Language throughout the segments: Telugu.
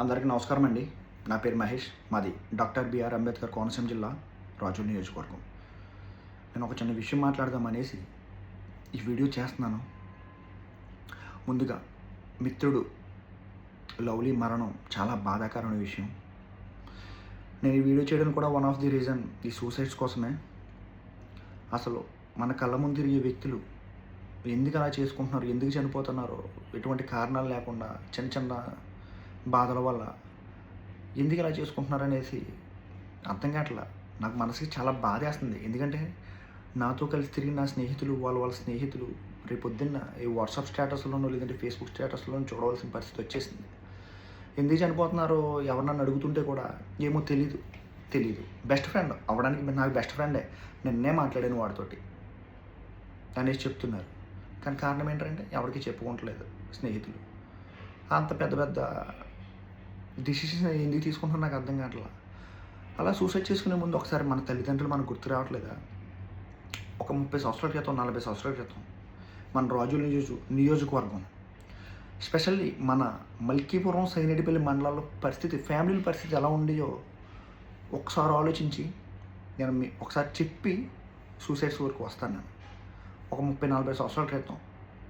అందరికీ నమస్కారం అండి. నా పేరు మహేష్. మాది డాక్టర్ బిఆర్ అంబేద్కర్ కోనసీమ జిల్లా రాజు నియోజకవర్గం. నేను ఒక చిన్న విషయం మాట్లాడదాం అనేసి ఈ వీడియో చేస్తున్నాను. ముందుగా మిత్రుడు లవ్లీ మరణం చాలా బాధాకరమైన విషయం. నేను ఈ వీడియో చేయడం కూడా వన్ ఆఫ్ ది రీజన్ ఈ సూసైడ్స్ కోసమే. అసలు మన కళ్ళ ముందు తిరిగే వ్యక్తులు ఎందుకు అలా చేసుకుంటున్నారు? ఎందుకు చనిపోతున్నారు? ఎటువంటి కారణాలు లేకుండా చిన్న చిన్న బాధల వల్ల ఎందుకు ఇలా చేసుకుంటున్నారు అనేసి అర్థం కావట్లా. నాకు మనసుకి చాలా బాధేస్తుంది. ఎందుకంటే నాతో కలిసి తిరిగి నా స్నేహితులు వాళ్ళ వాళ్ళ స్నేహితులు రేపు పొద్దున్న ఈ వాట్సాప్ స్టేటస్లోనో లేదంటే ఫేస్బుక్ స్టేటస్లోనో చూడవలసిన పరిస్థితి వచ్చేసింది. ఎందుకు చనిపోతున్నారో ఎవరు నన్ను అడుగుతుంటే కూడా ఏమో తెలీదు. తెలీదు. బెస్ట్ ఫ్రెండ్ అవ్వడానికి నాకు బెస్ట్ ఫ్రెండే. నిన్నే మాట్లాడాను వాడితోటి. అనేసి చెప్తున్నారు. కానీ కారణం ఏంటంటే ఎవరికి చెప్పుకోవట్లేదు స్నేహితులు. అంత పెద్ద పెద్ద డిసిషన్ ఎందుకు తీసుకుంటున్నా నాకు అర్థం కావట్లా. అలా సూసైడ్ చేసుకునే ముందు ఒకసారి మన తల్లిదండ్రులు మనకు గుర్తు రావట్లేదా? ఒక ముప్పై సంవత్సరాల క్రితం నలభై సంవత్సరాల క్రితం మన రాజుల నియోజ నియోజకవర్గం. స్పెషల్లీ మన మల్కీపురం సైనిడిపల్లి మండలాల్లో పరిస్థితి ఫ్యామిలీల పరిస్థితి ఎలా ఉండేయో ఒకసారి ఆలోచించి నేను మీ ఒకసారి చెప్పి సూసైడ్స్ వరకు వస్తాను నేను. ఒక ముప్పై నలభై సంవత్సరాల క్రితం.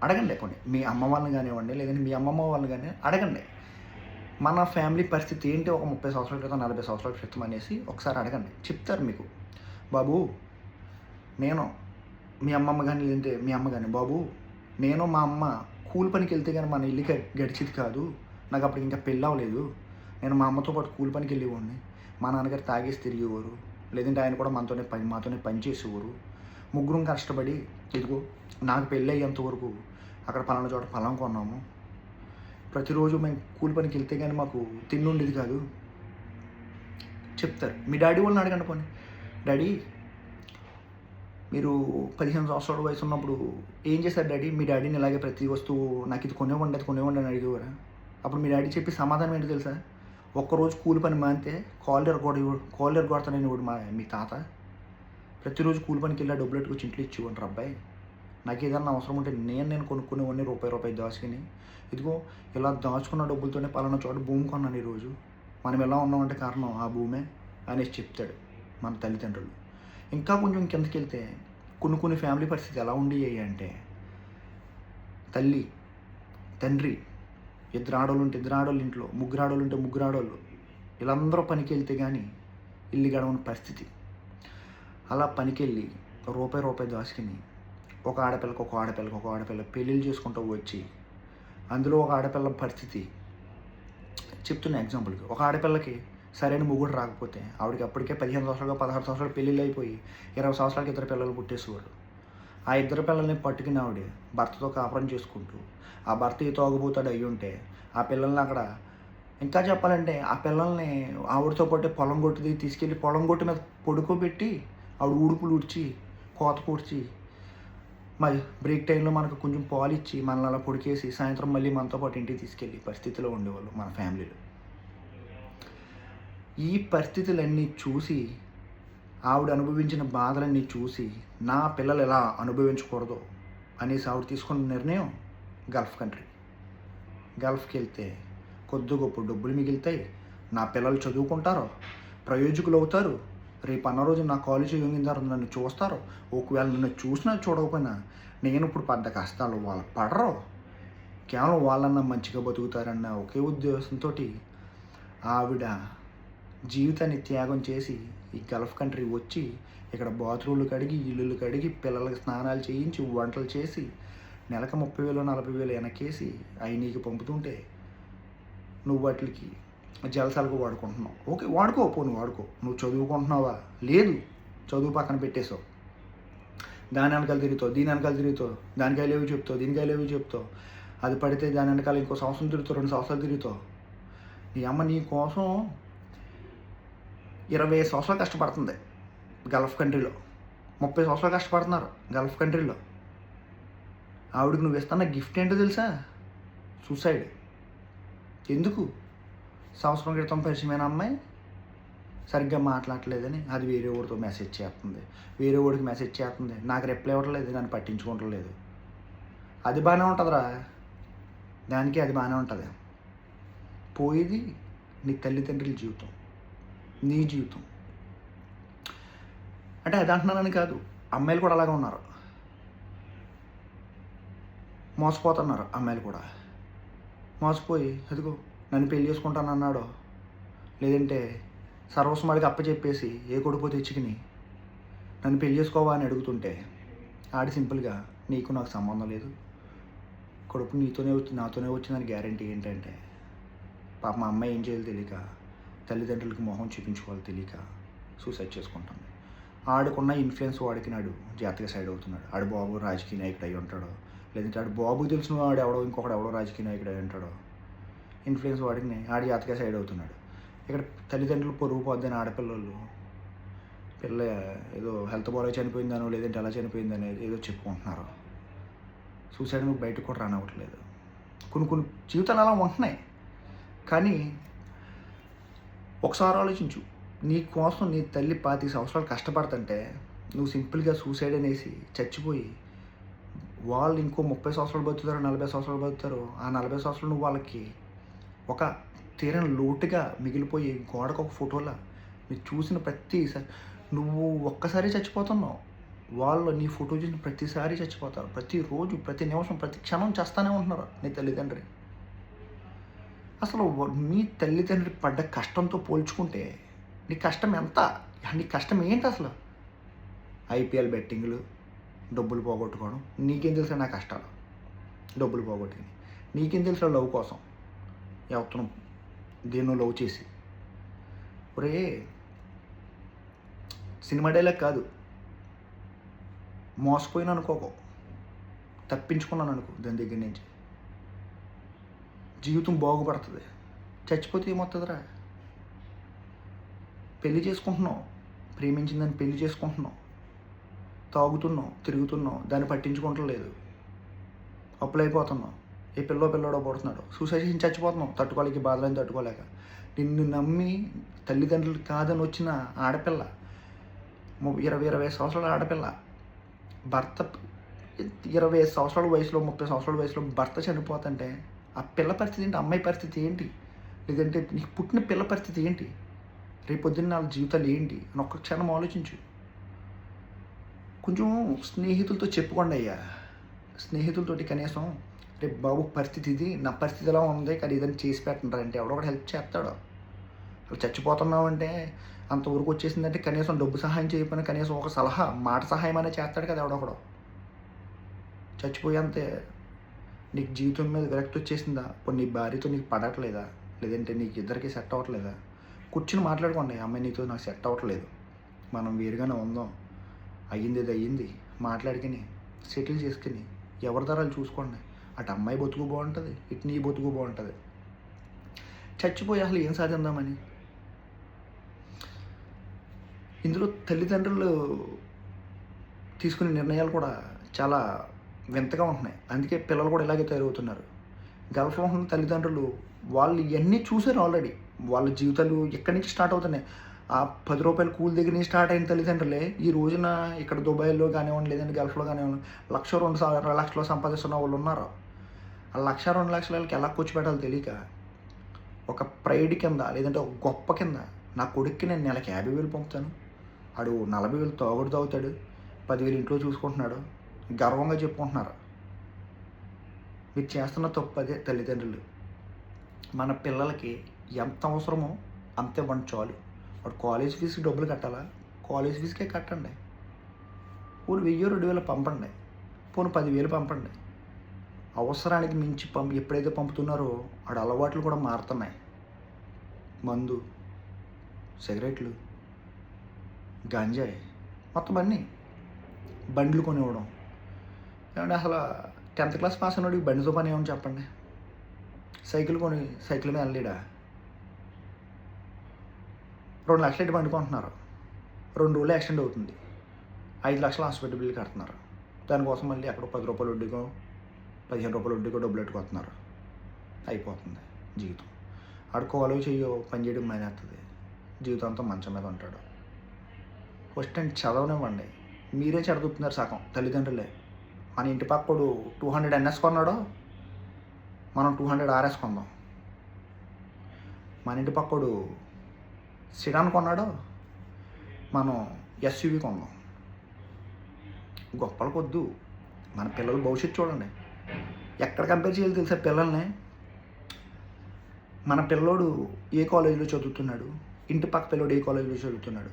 అడగండి కొన్ని మీ అమ్మ వాళ్ళని కానివ్వండి లేదంటే మీ అమ్మమ్మ వాళ్ళని కానీ అడగండి. మన ఫ్యామిలీ పరిస్థితి ఏంటి? ఒక ముప్పై సంవత్సరాల క్రితం నలభై సంవత్సరాల క్రితం అనేసి ఒకసారి అడగండి. చెప్తారు మీకు. బాబు నేను మీ అమ్మమ్మ కానీ లేదంటే మీ అమ్మ కానీ బాబు నేను మా అమ్మ కూలి పనికి వెళ్తే కానీ మన ఇల్లు గడిచేది కాదు. నాకు అప్పుడు ఇంకా పెళ్ళి అవ్వలేదు. నేను మా అమ్మతో పాటు కూలి పనికి వెళ్ళేవాడిని. మా నాన్నగారు తాగేసి తిరిగేవారు. లేదంటే ఆయన కూడా మనతోనే పని మాతోనే పని చేసేవారు. ముగ్గురం కష్టపడి ఇదిగో నాకు పెళ్ళి అయ్యేంత వరకు అక్కడ పలానా చోట పొలం కొన్నాము. ప్రతిరోజు మేము కూలి పనికి వెళ్తే కానీ మాకు తిండి ఉండేది కాదు. చెప్తారు. మీ డాడీ వాళ్ళని అడగండి పోనీ. డాడీ మీరు పదిహేను సంవత్సరాల వయసు ఉన్నప్పుడు ఏం చేశారు డాడీ? మీ డాడీని ఇలాగే ప్రతి వస్తువు నాకు ఇది కొనేవ్వండి అది కొనేవ్వండి అని అడిగేవారా? అప్పుడు మీ డాడీ చెప్పి సమాధానం ఏంటి తెలుసా? ఒక్కరోజు కూలి పని మానితే కాలర్ కూడా కాలర్ కొడతానని ఇవ్వడు మా మీ తాత. ప్రతిరోజు కూలి పనికి వెళ్ళా డబ్బులు పెట్టుకొచ్చి ఇంట్లో ఇచ్చేవాడు అబ్బాయి. నాకు ఏదన్నా అవసరం ఉంటే నేను నేను కొనుక్కునేవన్నీ రూపాయి రూపాయి దాచుకుని ఇదిగో ఇలా దాచుకున్న డబ్బులతోనే పలానా చోట భూమి కొన్నాను ఈరోజు. మనం ఎలా ఉన్నామంటే కారణం ఆ భూమే అనేసి చెప్తాడు మన తల్లిదండ్రులు. ఇంకా కొంచెం కిందకి వెళ్తే కొన్ని కొన్ని ఫ్యామిలీ పరిస్థితి ఎలా ఉండేవి అంటే తల్లి తండ్రి ఇద్దరు ఆడోళ్ళు ఉంటే ఇద్దరు ఆడోళ్ళు ఇంట్లో ముగ్గురు ఆడోళ్ళు ఉంటే ముగ్గురు ఆడోళ్ళు వీళ్ళందరూ పనికి వెళ్తే కానీ ఇల్లు గడవని పరిస్థితి. అలా పనికి వెళ్ళి రూపాయి రూపాయి దాచుకుని ఒక ఆడపిల్లకి ఒక ఆడపిల్లకి ఒక ఆడపిల్ల పెళ్ళిళ్ళు చేసుకుంటూ వచ్చి అందులో ఒక ఆడపిల్ల పరిస్థితి. చెప్తున్న ఎగ్జాంపుల్కి ఒక ఆడపిల్లకి సరైన మొగుడు రాకపోతే ఆవిడకి అప్పటికే పదిహేను సంవత్సరాలు పదహారు సంవత్సరాలు పెళ్ళిళ్ళు అయిపోయి ఇరవై సంవత్సరాలకి ఇద్దరు పిల్లలు పుట్టేసేవాడు ఆ ఇద్దరు పిల్లల్ని పట్టుకుని ఆవిడ భర్తతో కాపురం చేసుకుంటూ ఆ భర్త ఈ తాగుబోతాడు అయ్యి ఉంటే ఆ పిల్లల్ని అక్కడ ఇంకా చెప్పాలంటే ఆ పిల్లల్ని ఆవిడతో పాటు పొలం కొట్టుది తీసుకెళ్ళి పొలం కొట్టు మీద పడుకోబెట్టి ఆవిడ ఉడుపులు ఉడిచి కోత పూడ్చి మరి బ్రేక్ టైంలో మనకు కొంచెం పాలు ఇచ్చి మనల్ని అలా పొడికేసి సాయంత్రం మళ్ళీ మనతో పాటు ఇంటికి తీసుకెళ్ళి పరిస్థితిలో ఉండేవాళ్ళు మన ఫ్యామిలీలో ఈ పరిస్థితులన్నీ చూసి ఆవిడ అనుభవించిన బాధలన్నీ చూసి నా పిల్లలు ఎలా అనుభవించకూడదు అనేసి ఆవిడ తీసుకున్న నిర్ణయం గల్ఫ్ కంట్రీ గల్ఫ్కి వెళ్తే కొద్ది గొప్ప డబ్బులు మిగులుతాయి. నా పిల్లలు చదువుకుంటారు ప్రయోజకులు అవుతారు రేపు అన్న రోజు నా కాలేజీ తర్వాత నన్ను చూస్తారు. ఒకవేళ నన్ను చూసినా చూడకపోయినా నేను ఇప్పుడు పడ్డ కష్టాలు వాళ్ళు పడరు. కేవలం వాళ్ళన్నా మంచిగా బతుకుతారన్న ఒకే ఉద్దేశంతో ఆవిడ జీవితాన్ని త్యాగం చేసి ఈ గల్ఫ్ కంట్రీ వచ్చి ఇక్కడ బాత్రూమ్లు కడిగి ఇల్లులు కడిగి పిల్లలకి స్నానాలు చేయించి వంటలు చేసి నెలకు ముప్పై వేలు నలభై వేలు వెనకేసి అయినీకి పంపుతుంటే నువ్వు వాటికి జలసాలకు వాడుకుంటున్నావు ఓకే వాడుకో పోను వాడుకో. నువ్వు చదువుకుంటున్నావా? లేదు. చదువు పక్కన పెట్టేసావు దాని వెనకాల తిరుగుతావు దీని వెనకాల తిరుగుతావు దానికి లేవి చెప్తావు దీనికి లేవి చెప్తావు. అది పడితే దాని వెనకాల ఇంకో సంవత్సరం తిరుగుతావు రెండు సంవత్సరాలు తిరుగుతావు. నీ అమ్మ నీ కోసం ఇరవై ఐదు సంవత్సరాలు కష్టపడుతుంది గల్ఫ్ కంట్రీలో. ముప్పై సంవత్సరాలు కష్టపడుతున్నారు గల్ఫ్ కంట్రీలో. ఆవిడకి నువ్వు ఇస్తున్న గిఫ్ట్ ఏంటో తెలుసా? సూసైడ్. ఎందుకు? సంవత్సరం క్రితం పరిచయమైన అమ్మాయి సరిగ్గా మాట్లాడలేదని అది వేరే ఊరితో మెసేజ్ చేస్తుంది. వేరే ఊరికి మెసేజ్ చేస్తుంది. నాకు రిప్లై ఇవ్వట్లేదు నన్ను పట్టించుకోవట్లేదు. అది బాగానే ఉంటుందిరా. దానికి అది బాగానే ఉంటుంది. పోయేది నీ తల్లిదండ్రుల జీవితం నీ జీవితం. అంటే అది అంటున్నానని కాదు. అమ్మాయిలు కూడా అలాగే ఉన్నారు. మోసపోతున్నారు అమ్మాయిలు కూడా. మోసపోయి అదిగో నన్ను పెళ్ళి చేసుకుంటాను అన్నాడు? లేదంటే సర్వస్వాడికి అప్పచెప్పేసి ఏ కొడుకు తెచ్చుకుని నన్ను పెళ్ళి చేసుకోవా అని అడుగుతుంటే ఆడి సింపుల్గా నీకు నాకు సంబంధం లేదు. కొడుకు నీతోనే వచ్చి నాతోనే వచ్చిందని గ్యారంటీ ఏంటంటే పాప మా అమ్మాయి ఏం చేయాలో తెలియక తల్లిదండ్రులకు మొహం చూపించుకోవాలి తెలియక సూసైడ్ చేసుకుంటాను ఆడుకున్న ఇన్ఫ్లుయెన్స్ వాడికి నాడు జాతక సైడ్ అవుతున్నాడు. ఆడు బాబు రాజకీయ నాయకుడు అయి ఉంటాడో? లేదంటే ఆడు బాబు తెలిసిన వాడు ఎవడో ఇంకొకడు ఎవడో రాజకీయ నాయకుడు అయి ఉంటాడో? ఇన్ఫ్లుయెన్స్ వాడిని ఆడి అతకే సైడ్ అవుతున్నాడు. ఇక్కడ తల్లిదండ్రులు పొరుగు పోద్దని ఆడపిల్లలు పిల్ల ఏదో హెల్త్ బాగా చనిపోయిందనో లేదంటే ఎలా చనిపోయిందని ఏదో చెప్పుకుంటున్నారు. సూసైడ్ నువ్వు బయటకు కూడా రానవ్వట్లేదు. కొన్ని కొన్ని జీవితాలు అలా ఉంటున్నాయి. కానీ ఒకసారి ఆలోచించు. నీ కోసం నీ తల్లి పాతి సంవత్సరాలు కష్టపడుతుంటే నువ్వు సింపుల్గా సూసైడ్ అనేసి చచ్చిపోయి వాళ్ళు ఇంకో ముప్పై సంవత్సరాలు బతుకుతారు నలభై సంవత్సరాలు బతుకుతారు ఆ నలభై సంవత్సరాలు నువ్వు వాళ్ళకి ఒక తీరని లోటుగా మిగిలిపోయి గోడకు ఒక ఫోటోలా మీరు చూసిన ప్రతిసారి నువ్వు ఒక్కసారి చచ్చిపోతున్నావు. వాళ్ళు నీ ఫోటో చూసిన ప్రతిసారి చచ్చిపోతారు. ప్రతిరోజు ప్రతి నిమిషం ప్రతి క్షణం చేస్తానే ఉంటున్నారు నీ తల్లిదండ్రి. అసలు మీ తల్లిదండ్రి పడ్డ కష్టంతో పోల్చుకుంటే నీ కష్టం ఎంత? నీ కష్టం ఏంటి అసలు? ఐపీఎల్ బెట్టింగ్లు డబ్బులు పోగొట్టుకోవడం నీకేం తెలుసా నా కష్టాలు? డబ్బులు పోగొట్టుకుని. నీకేం తెలుసా లవ్ కోసం? ఎవరితో దేన్నో లవ్ చేసి. ఒరే సినిమా డైలాగ్ కాదు. మోసపోయిన అనుకోకు. తప్పించుకున్నాను అనుకో దాని దగ్గర నుంచి. జీవితం బాగుపడుతుంది. చచ్చిపోతే ఏమవుతుందిరా? పెళ్ళి చేసుకుంటున్నావు. ప్రేమించిందని పెళ్ళి చేసుకుంటున్నావు. తాగుతున్నావు తిరుగుతున్నావు దాన్ని పట్టించుకుంటలేదు అప్పులైపోతున్నావు. ఏ పిల్లో పిల్లోడో పడుతున్నాడు. సూసైడ్ చేసి తట్టుకోలేక బాధలని తట్టుకోలేక. నిన్ను నమ్మి తల్లిదండ్రులు కాదని వచ్చిన ఆడపిల్ల ము- ఇరవై ఇరవై సంవత్సరాల ఆడపిల్ల భర్త ఇరవై సంవత్సరాల వయసులో ముప్పై సంవత్సరాల వయసులో భర్త చనిపోతుంటే ఆ పిల్ల పరిస్థితి ఏంటి? అమ్మాయి పరిస్థితి ఏంటి? లేదంటే నీకు పుట్టిన పిల్ల పరిస్థితి ఏంటి? రేపొద్దున్న వాళ్ళ జీవితాలు ఏంటి? అని ఒక్క క్షణం ఆలోచించు. కొంచెం స్నేహితులతో చెప్పుకోండి అయ్యా. స్నేహితులతోటి కనీసం అంటే బాబు పరిస్థితి ఇది నా పరిస్థితి ఎలా ఉంది కానీ ఇదని చేసి పెట్టండి అంటే ఎవడో ఒకటి హెల్ప్ చేస్తాడు. అలా చచ్చిపోతున్నామంటే అంటే అంతవరకు వచ్చేసిందంటే కనీసం డబ్బు సహాయం చేయకపోయినా కనీసం ఒక సలహా మాట సహాయం అనేది చేస్తాడు కదా ఎవడొకడు చచ్చిపోయేంతే నీకు జీవితం మీద విరక్తి వచ్చేసిందా? ఇప్పుడు నీ భార్యతో నీకు పడట్లేదా? లేదంటే నీకు ఇద్దరికి సెట్ అవ్వట్లేదా? కూర్చుని మాట్లాడుకోండి అమ్మాయి నీతో నాకు సెట్ అవ్వట్లేదు. మనం వేరుగానే ఉందాం. అయ్యింది ఇది అయ్యింది. మాట్లాడుకుని సెటిల్ చేసుకుని ఎవరి ధరలు చూసుకోండి. అటు అమ్మాయి బతుకు బాగుంటుంది ఇటు నీ బతుకు బాగుంటుంది. చచ్చిపోయి అసలు ఏం సాధిందామని ఇందులో తల్లిదండ్రులు తీసుకునే నిర్ణయాలు కూడా చాలా వింతగా ఉంటున్నాయి. అందుకే పిల్లలు కూడా ఇలాగే తయారవుతున్నారు. గల్ఫ్లో ఉన్న తల్లిదండ్రులు వాళ్ళు ఇవన్నీ చూసారు ఆల్రెడీ. వాళ్ళ జీవితాలు ఎక్కడి నుంచి స్టార్ట్ అవుతున్నాయి? ఆ పది రూపాయల కూలి దగ్గర నుంచి స్టార్ట్ అయిన తల్లిదండ్రులే ఈ రోజున ఇక్కడ దుబాయ్లో కానివ్వండి లేదంటే గల్ఫ్లో కానివ్వండి లక్ష రెండు సా- లక్షలో లక్షలు సంపాదిస్తున్న వాళ్ళు ఉన్నారు? లక్ష రెండు లక్షలకి ఎలా కూర్చోబెట్టాలో తెలియక ఒక ప్రైడ్ కింద లేదంటే ఒక గొప్ప కింద నా కొడుక్కి నేను నెలకి యాభై వేలు పంపుతాను. ఆడు నలభై వేలు తాగుడు తాగుతాడు. పదివేలు ఇంట్లో చూసుకుంటున్నాడు. గర్వంగా చెప్పుకుంటున్నారు. మీరు చేస్తున్న తప్పు అదే తల్లిదండ్రులు. మన పిల్లలకి ఎంత అవసరమో అంతే ఇవ్వండి చాలు. వాడు కాలేజ్ ఫీజుకి డబ్బులు కట్టాలా? కాలేజ్ ఫీజుకే కట్టండి. ఊరు వెయ్యి రెండు వేలు పంపండి. పోను పదివేలు పంపండి. అవసరానికి మించి పంపి ఎప్పుడైతే పంపుతున్నారో ఆడ అలవాట్లు కూడా మారుతున్నాయి. మందు సిగరెట్లు గంజాయి మొత్తం అన్నీ బండ్లు కొనివ్వడం ఏమంటే అసలు టెన్త్ క్లాస్ పాస్ అయినోడికి బండితో పని ఏమని చెప్పండి? సైకిల్ కొని సైకిల్ మీద వెళ్ళలేడా? రెండు లక్షలు ఎట్టి పండుకుంటున్నారు రెండు రోజులు యాక్సిడెంట్ అవుతుంది. ఐదు లక్షలు హాస్పిటల్ బిల్లు కడుతున్నారు. దానికోసం మళ్ళీ అక్కడ పది రూపాయలు వడ్డీకో పదిహేను రూపాయలు వడ్డీకో డబ్బులు పెట్టుకొస్తున్నారు. అయిపోతుంది జీవితం. ఆడుకోవాలో చెయ్యో పని చేయడం మానేస్తుంది జీవితం అంతా మంచం మీద ఉంటాడు. ఫస్ట్ అండ్ చదవనివ్వండి. మీరే చెడదుతున్నారు సగం తల్లిదండ్రులే. మన ఇంటి పక్కడు టూ హండ్రెడ్ ఎన్ఎస్ కొన్నాడో? మనం టూ హండ్రెడ్ ఆర్ఎస్ కొందాం. మన ఇంటి పక్కడు సిడాన్ కొన్నాడు? మనం ఎస్యూవి కొందాం. గొప్పలు కొద్దు. మన పిల్లల భవిష్యత్తు చూడండి. ఎక్కడ కంపేర్ చేయాలి తెలుసా పిల్లల్ని? మన పిల్లోడు ఏ కాలేజీలో చదువుతున్నాడు? ఇంటి పక్క పిల్లోడు ఏ కాలేజీలో చదువుతున్నాడు?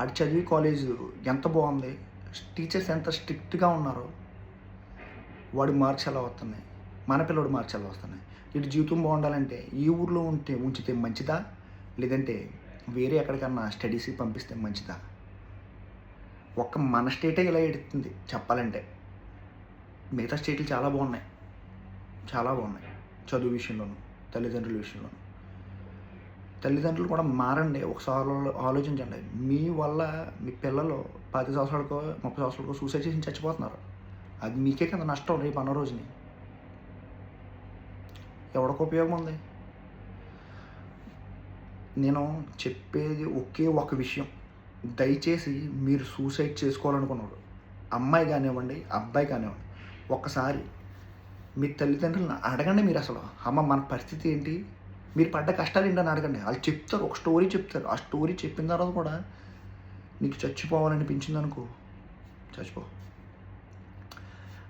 ఆడు చదివి కాలేజు ఎంత బాగుంది? టీచర్స్ ఎంత స్ట్రిక్ట్గా ఉన్నారో వాడి మార్క్స్ ఎలా వస్తున్నాయి? మన పిల్లోడు మార్క్స్ ఎలా వస్తున్నాయి? ఇటు జీవితం బాగుండాలంటే ఈ ఊర్లో ఉంటే ఉంచితే మంచిదా? లేదంటే వేరే ఎక్కడికన్నా స్టడీస్కి పంపిస్తే మంచిదా? ఒక్క మన స్టేటే ఇలా ఎడుతుంది చెప్పాలంటే. మిగతా స్టేట్లు చాలా బాగున్నాయి. చాలా బాగున్నాయి. చదువు విషయంలోనూ తల్లిదండ్రుల విషయంలోనూ. తల్లిదండ్రులు కూడా మారండి. ఒకసారి ఆలోచించండి. మీ వల్ల మీ పిల్లలు పది సంవత్సరాలకో ముప్పై సంవత్సరాలకో సూసైడ్ చేసి చచ్చిపోతున్నారు. అది మీకే కింద నష్టం రేపు అన్న రోజుని. ఎవరికి ఉపయోగం ఉంది? నేను చెప్పేది ఒకే ఒక విషయం. దయచేసి మీరు సూసైడ్ చేసుకోవాలనుకున్నారు అమ్మాయి కానివ్వండి అబ్బాయి కానివ్వండి ఒక్కసారి మీ తల్లిదండ్రులను అడగండి మీరు అసలు అమ్మ మన పరిస్థితి ఏంటి? మీరు పడ్డ కష్టాలు ఏంటని అడగండి. వాళ్ళు చెప్తారు ఒక స్టోరీ చెప్తారు. ఆ స్టోరీ చెప్పిన తర్వాత కూడా నీకు చచ్చిపోవాలనిపించింది అనుకో చచ్చిపో.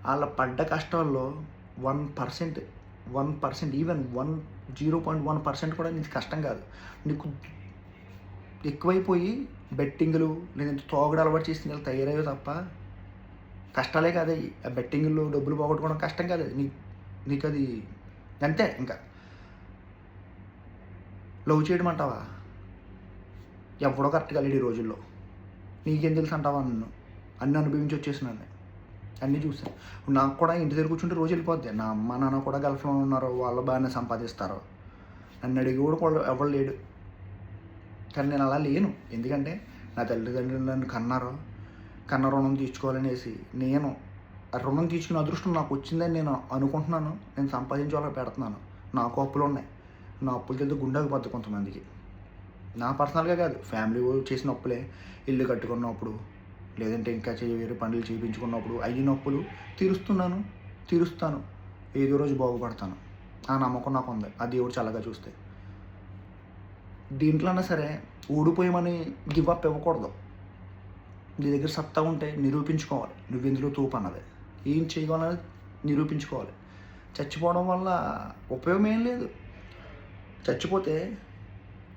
వాళ్ళ పడ్డ కష్టాల్లో one percent one percent even one zero point one percent కూడా నీకు కష్టం కాదు. నీకు ఎక్కువైపోయి బెట్టింగులు లేదంటే తోగడ అలవాటు చేసిన వాళ్ళు తయారయ్యో తప్ప కష్టాలే కాదు అవి ఆ డబ్బులు పోగొట్టుకోవడం కష్టం కాదు. నీ నీకు అది అంతే ఇంకా. లవ్ చేయడం అంటావా ఎవడో కరెక్ట్గా లేడు ఈ రోజుల్లో. నీకేం తెలుసు అంటావా నన్ను? అన్నీ అనుభవించి వచ్చేసినాను అన్నీ చూసాను నాకు కూడా ఇంటి దగ్గర కూర్చుంటే రోజు వెళ్ళిపోద్ది. నా అమ్మ నాన్న కూడా గల్ఫ్లో ఉన్నారు వాళ్ళు బాగానే సంపాదిస్తారు. నన్ను అడిగి కూడా కూడా ఎవరు లేడు. కానీ నేను అలా లేను. ఎందుకంటే నా తల్లిదండ్రులు నన్ను కన్నారు కన్న రుణం తీర్చుకోవాలనేసి నేను రుణం తీర్చుకునే అదృష్టం నాకు వచ్చిందని నేను అనుకుంటున్నాను. నేను సంపాదించాలని పెడుతున్నాను. నాకు అప్పులు ఉన్నాయి. నా అప్పులు తెలితే గుండెకి పద్దు కొంతమందికి. నా పర్సనల్గా కాదు. ఫ్యామిలీ చేసిన అప్పులే. ఇల్లు కట్టుకున్నప్పుడు లేదంటే ఇంకా వేరే పనులు చేయించుకున్నప్పుడు అయిన అప్పులు తీరుస్తున్నాను తీరుస్తాను. ఏదో రోజు బాగుపడతాను. ఆ నమ్మకం నాకు ఉంది. ఆ దేవుడు చల్లగా చూస్తే. దీంట్లోనే సరే ఊడిపోయమని గివ్ అప్ ఇవ్వకూడదు. నీ దగ్గర సత్తా ఉంటే నిరూపించుకోవాలి. నువ్వు ఎందులో తూపు అన్నది. ఏం చేయగలనది నిరూపించుకోవాలి. చచ్చిపోవడం వల్ల ఉపయోగం ఏం లేదు. చచ్చిపోతే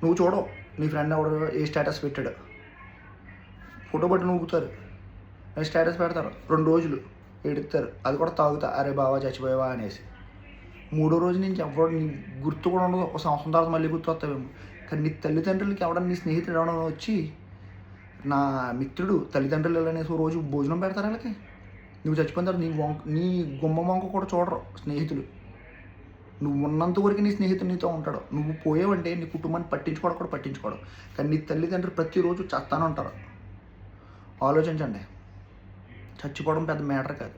నువ్వు చూడవు. నీ ఫ్రెండ్ ఎవడో ఏ స్టేటస్ పెట్టాడు. ఫోటో బట్టి నూగుతారు స్టేటస్ పెడతారు? రెండు రోజులు ఎడుతారు. అది కూడా తాగుతా. అరే బావా చచ్చిపోయావా అనేసి. మూడో రోజు నుంచి ఎవరు నీ గుర్తు కూడా ఉండదు. ఒక సంవత్సరం తర్వాత మళ్ళీ గుర్తు వస్తావేమో. కానీ నీ తల్లిదండ్రులకి ఎవడన్నా నీ స్నేహితుడు ఎవడన్నా వచ్చి నా మిత్రుడు తల్లిదండ్రులు అనేసి రోజు భోజనం పెడతారు వాళ్ళకి? నువ్వు చచ్చిపోయిన తర్వాత నీ వంక నీ గుమ్మ వంక కూడా చూడరు స్నేహితులు. నువ్వు ఉన్నంత వరకు నీ స్నేహితుడు నీతో ఉంటాడు. నువ్వు పోయేవంటే నీ కుటుంబాన్ని పట్టించుకోవడం కూడా పట్టించుకోవడం కానీ నీ తల్లిదండ్రులు ప్రతిరోజు చస్తానే ఉంటారు. ఆలోచించండి. చచ్చిపోవడం పెద్ద మ్యాటర్ కాదు.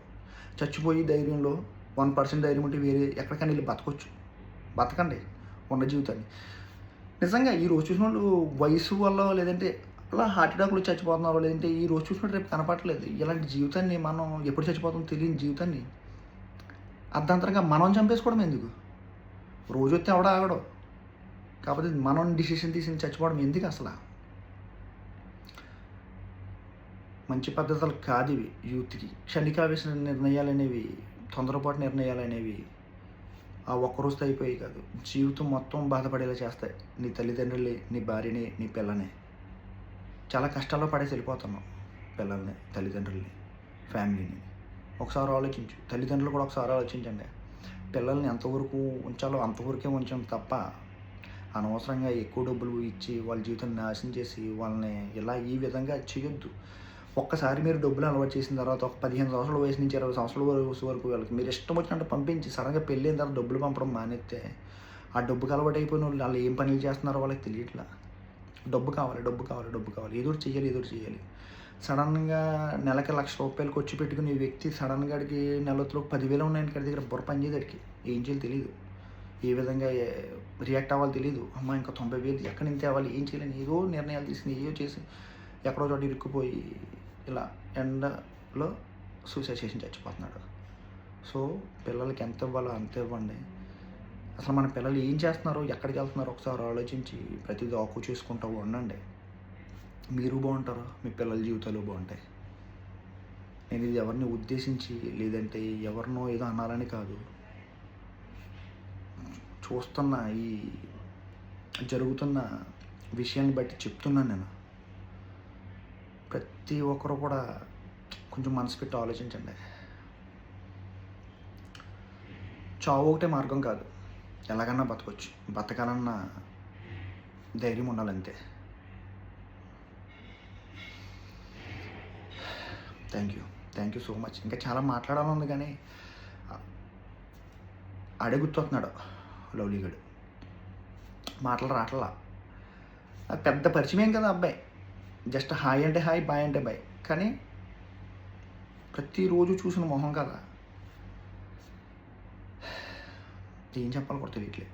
చచ్చిపోయి ధైర్యంలో వన్ పర్సెంట్ ధైర్యం ఉంటే వేరే ఎక్కడికైనా వెళ్ళి బతకొచ్చు. బతకండి. ఉన్న జీవితాన్ని. నిజంగా ఈ రోజు చూసిన వాళ్ళు వయసు వల్ల లేదంటే అలా హార్ట్ అటాక్లు చచ్చిపోతున్నారు లేదంటే ఈ రోజు చూసినట్టు రేపు కనపడలేదు ఇలాంటి జీవితాన్ని మనం ఎప్పుడు చచ్చిపోతాం తెలియని జీవితాన్ని అర్ధాంతరంగా మనం చంపేసుకోవడం ఎందుకు? రోజు వస్తే ఎవడ ఆగడం. కాకపోతే మనం డిసిషన్ తీసి చచ్చిపోవడం ఎందుకు అసలు? మంచి పద్ధతులు కాదు ఇవి. యూత్కి క్షణికావేశ నిర్ణయాలు అనేవి తొందరపాటు నిర్ణయాలు అనేవి ఆ ఒక్కరోజుతో అయిపోయి కాదు. జీవితం మొత్తం బాధపడేలా చేస్తాయి. నీ తల్లిదండ్రులే నీ భార్యని నీ పిల్లని. చాలా కష్టాల్లో పడేసి వెళ్ళిపోతున్నాం పిల్లల్ని తల్లిదండ్రుల్ని ఫ్యామిలీని. ఒకసారి ఆలోచించు తల్లిదండ్రులు కూడా ఒకసారి ఆలోచించండి. పిల్లల్ని ఎంతవరకు ఉంచాలో అంతవరకే ఉంచాం తప్ప అనవసరంగా ఎక్కువ డబ్బులు ఇచ్చి వాళ్ళ జీవితాన్ని నాశనం చేసి వాళ్ళని ఇలా ఈ విధంగా చేయొద్దు. ఒక్కసారి మీరు డబ్బులు అలవాటు చేసిన తర్వాత ఒక పదిహేను సంవత్సరాల వయసు నుంచి ఇరవై సంవత్సరాల వయసు వరకు వాళ్ళకి మీరు ఇష్టం వచ్చినట్టు పంపించి సడన్గా పెళ్ళిన తర్వాత డబ్బులు పంపడం మానేస్తే ఆ డబ్బుకి అలవాటు అయిపోయిన వాళ్ళు వాళ్ళు ఏం పనులు చేస్తున్నారో వాళ్ళకి తెలియట్లా. డబ్బు కావాలి డబ్బు కావాలి డబ్బు కావాలి. ఏదో చేయాలి ఏదో చేయాలి సడన్గా నెలకి లక్ష రూపాయలు ఖర్చు పెట్టుకుని ఈ వ్యక్తి సడన్గా అడిగి నెలతో పదివేలు ఉన్నాయని కాడి దగ్గర బుర్ర పని ఏం చేయాలి తెలియదు ఏ విధంగా రియాక్ట్ అవ్వాలి తెలియదు అమ్మ ఇంకా తొంభై వేలు ఎక్కడి నుంచి అవ్వాలి ఏం చేయాలని ఏదో నిర్ణయాలు తీసుకుని ఏదో చేసి ఎక్కడో చోట ఇరుక్కుపోయి ఇలా ఎండలో సూసైడ్ చేసి చచ్చిపోతున్నాడు. సో పిల్లలకి ఎంత ఇవ్వాలో అంత ఇవ్వండి. అసలు మన పిల్లలు ఏం చేస్తున్నారో ఎక్కడికి వెళ్తున్నారో ఒకసారి ఆలోచించి ప్రతి దాకు చేసుకుంటూ ఉండండి. మీరు బాగుంటారు? మీ పిల్లల జీవితాలు బాగుంటాయి. నేను ఇది ఎవరిని ఉద్దేశించి లేదంటే ఎవరినో ఏదో అనాలని కాదు. చూస్తున్న ఈ జరుగుతున్న విషయాన్ని బట్టి చెప్తున్నాను నేను. ప్రతి ఒక్కరు కూడా కొంచెం మనసు పెట్టి ఆలోచించండి. చావు ఒకటే మార్గం కాదు. ఎలాగన్నా బతకొచ్చు. బతకాలన్న ధైర్యం ఉండాలంతే. Thank you thank you so much ఇంకా చాలా మాట్లాడాలని ఉంది కానీ ఆడే లవ్లీగడు. మాటలు రాట్లా. పెద్ద పరిచయం కదా అబ్బాయి. జస్ట్ హాయ్ అంటే హాయ్ బాయ్ అంటే బాయ్. కానీ ప్రతిరోజు చూసిన మొహం కదా. ఏం చెప్పాలి కూడా తెలియట్లేదు